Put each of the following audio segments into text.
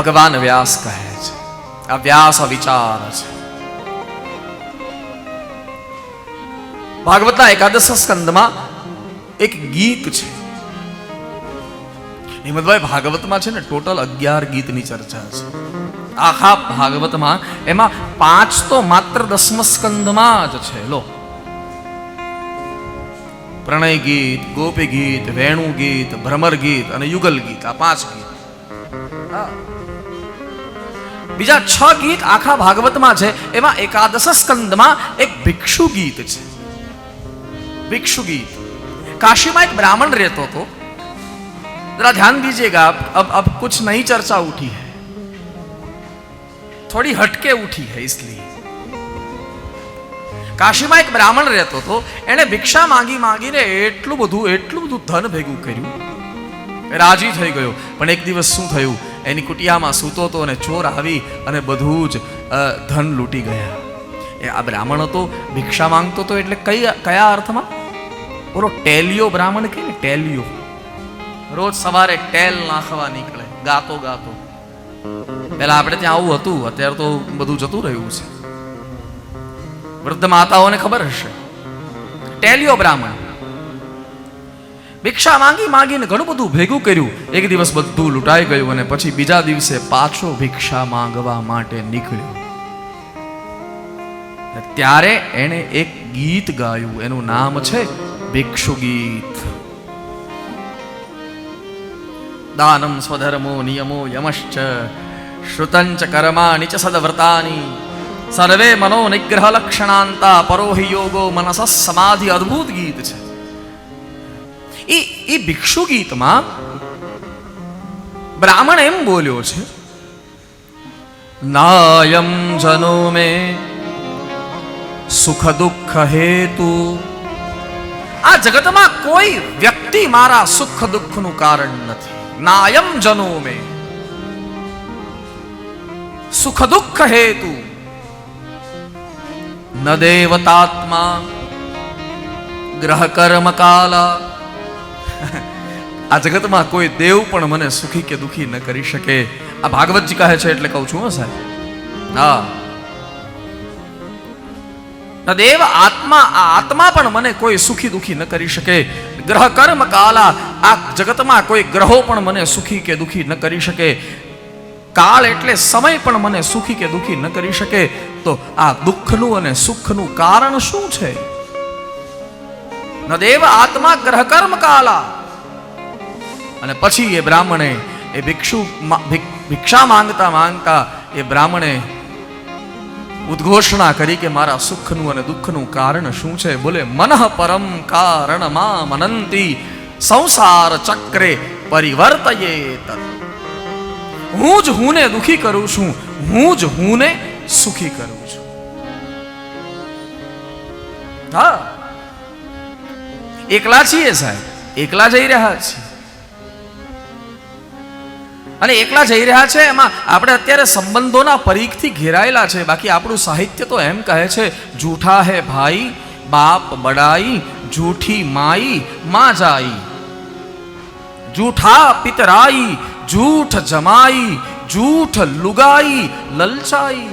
ભગવાન વ્યાસ કહે છે આ વ્યાસ વિચાર છે ભાગવતના એકાદશ સ્કંદમાં એક ગીત છે હિંમતભાઈ ભાગવતમાં છે ને ટોટલ અગિયાર ગીતની ચર્ચા છે આખા ભાગવતમાં એમાં પાંચ તો માત્ર દસમ સ્કંદમાં જ છે લો પ્રણય ગીત ગોપી ગીત વેણુ ગીત ભ્રમર ગીત અને યુગલ ગીત આ પાંચ ગીત હા. બીજા છ ગીત આખા ભાગવતમાં છે એમાં એકાદશ સ્કંદમાં એક ભિક્ષુ ગીત છે ભિક્ષુ ગીત काशी में एक ब्राह्मण रहता तो जरा ध्यान दीजिएगा अब अब अब कुछ नई चर्चा उठी है थोड़ी हटके उठी है इसलिए કાશીમાં એક બ્રાહ્મણ રહેતો હતો એણે ભિક્ષા માંગી માંગીને એટલું બધું એટલું બધું ધન ભેગું કર્યું રાજી થઈ ગયો પણ એક દિવસ શું થયું એની કુટિયામાં સૂતો હતો અને ચોર આવી અને બધું જ ધન લૂંટી ગયા. એ આ બ્રાહ્મણ હતો, ભિક્ષા માંગતો હતો એટલે કઈ, કયા અર્થમાં? બોલો ટેલિયો બ્રાહ્મણ કે ને ટેલિયો રોજ સવારે ટેલ નાખવા નીકળે, ગાતો ગાતો. પેલા આપણે ત્યાં આવું હતું, અત્યારે તો બધું જતું રહ્યું છે. વૃદ્ધ માતાઓને ખબર હશે. ટેલિયો બ્રાહ્મણ. ભિક્ષા માંગી માંગીને ઘણું બધું ભેગું કર્યું. એક દિવસ બધું લૂંટાઈ ગયું અને પછી બીજા દિવસે પાછો ભિક્ષા માંગવા માટે નીકળ્યો. ત્યારે એણે એક ગીત ગાયું. એનું નામ છે ભિક્ષુ ગીત. દાનમ સ્વધર્મો નિયમો યમશ્ચ શ્રુતંચ કર્માણિ ચ સદવ્રતાની સર્વે મનો નિગ્રહ લક્ષણાંતા, પરોહી યોગો મનસ સમાધિ અદ્ભુત ગીત છે. એ એ ભિક્ષુ ગીતમાં બ્રાહ્મણ એમ બોલ્યો છે, નાયમ જનો મે સુખ દુઃખ હેતુ. આ જગતમાં કોઈ વ્યક્તિ મારા સુખ દુઃખનું કારણ નથી. નાયમ જનો મે સુખ દુઃખ હેતુ. ન દેવતાત્મા ગ્રહ કર્મ કાલા આ જગતમાં કોઈ દેવ પણ મને સુખી કે દુખી ન કરી શકે. આ ભાગવતજી કહે છે એટલે કહું છું સાહેબ. હા. દેવ, આત્મા, આ આત્મા પણ મને કોઈ સુખી દુખી ન કરી શકે. ગ્રહ કર્મ કાલા, આ જગતમાં કોઈ ગ્રહો પણ મને સુખી કે દુખી ન કરી શકે. કાળ એટલે સમય પણ મને સુખી કે દુખી ન કરી શકે. તો આ દુઃખનું અને સુખનું કારણ શું છે? ન દેવ આત્મા ગ્રહ કર્મ કાલા. અને પછી એ બ્રાહ્મણે, એ ભિક્ષુ ભિક્ષા માંગતા માંગતા એ બ્રાહ્મણે ઉદ્ઘોષણા કરી કે મારા સુખનું અને દુઃખનું કારણ શું છે? બોલે, મનઃ પરમ કારણમાં મનંતી સંસાર ચક્રે પરિવર્તયેત. હું જ હુંને દુખી કરું છું, હું જ હુંને સુખી કરું છું. હા. એકલા છીએ સાહેબ. એકલા જઈ રહ્યા છીએ. અને એકલા જઈ રહ્યા છે એમાં આપણે અત્યારે સંબંધોના પરીખથી ઘેરાયેલા છે. બાકી આપણું સાહિત્ય તો એમ કહે છે, જૂઠા હે ભાઈ, બાપ બડાઈ, જૂઠી માઈ, માં જાઈ. જૂઠા પિતરાઈ, જૂઠ જમાઈ, જૂઠ લુગાઈ, લલચાઈ.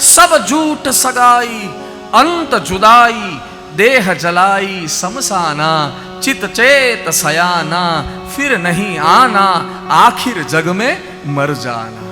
સબ જૂઠ સગાઈ, અંત જુદાઈ. દેહ જલાઈ સમસાના ચિત ચેત સયાના ફિર નહીં આના આખિર જગ મેં મર જાના